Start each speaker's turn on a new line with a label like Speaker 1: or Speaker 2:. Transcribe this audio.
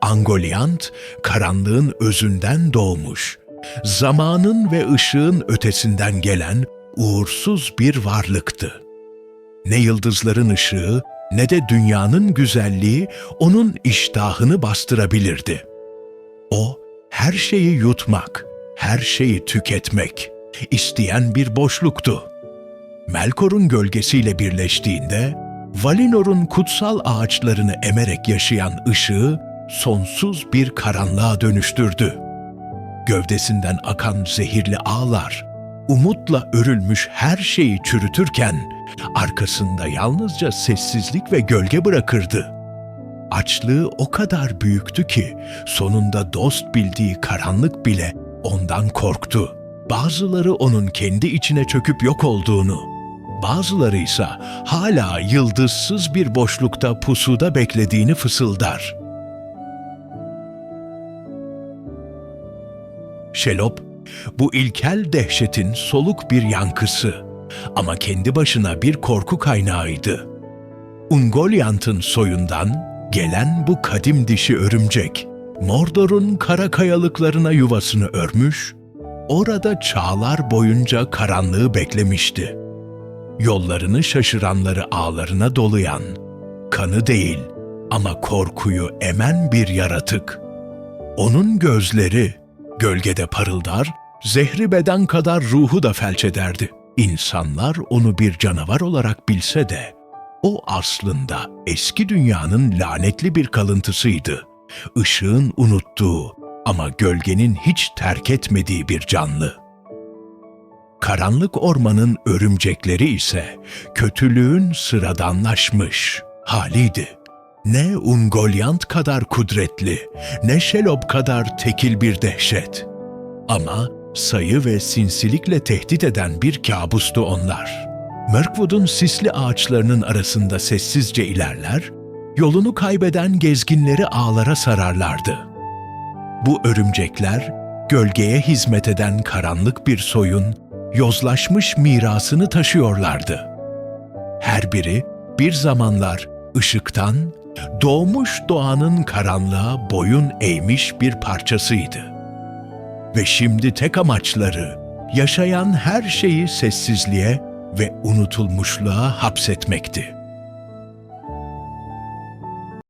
Speaker 1: Angoliant, karanlığın özünden doğmuş. Zamanın ve ışığın ötesinden gelen uğursuz bir varlıktı. Ne yıldızların ışığı ne de dünyanın güzelliği onun iştahını bastırabilirdi. O, her şeyi yutmak, her şeyi tüketmek, isteyen bir boşluktu. Melkor'un gölgesiyle birleştiğinde, Valinor'un kutsal ağaçlarını emerek yaşayan ışığı sonsuz bir karanlığa dönüştürdü. Gövdesinden akan zehirli ağlar, umutla örülmüş her şeyi çürütürken, arkasında yalnızca sessizlik ve gölge bırakırdı. Açlığı o kadar büyüktü ki sonunda dost bildiği karanlık bile ondan korktu. Bazıları onun kendi içine çöküp yok olduğunu, bazıları ise hala yıldızsız bir boşlukta pusuda beklediğini fısıldar. Şelop, bu ilkel dehşetin soluk bir yankısı ama kendi başına bir korku kaynağıydı. Ungoliant'ın soyundan gelen bu kadim dişi örümcek, Mordor'un kara kayalıklarına yuvasını örmüş, orada çağlar boyunca karanlığı beklemişti. Yollarını şaşıranları ağlarına dolayan, kanı değil ama korkuyu emen bir yaratık. Onun gözleri gölgede parıldar, zehri beden kadar ruhu da felç ederdi. İnsanlar onu bir canavar olarak bilse de, o aslında eski dünyanın lanetli bir kalıntısıydı. Işığın unuttuğu ama gölgenin hiç terk etmediği bir canlı. Karanlık ormanın örümcekleri ise kötülüğün sıradanlaşmış haliydi. Ne Ungolyant kadar kudretli, ne Şelop kadar tekil bir dehşet. Ama sayı ve sinsilikle tehdit eden bir kabustu onlar. Mirkwood'un sisli ağaçlarının arasında sessizce ilerler, yolunu kaybeden gezginleri ağlara sararlardı. Bu örümcekler, gölgeye hizmet eden karanlık bir soyun, yozlaşmış mirasını taşıyorlardı. Her biri bir zamanlar ışıktan, doğmuş doğanın karanlığa boyun eğmiş bir parçasıydı. Ve şimdi tek amaçları, yaşayan her şeyi sessizliğe ve unutulmuşluğa hapsetmekti.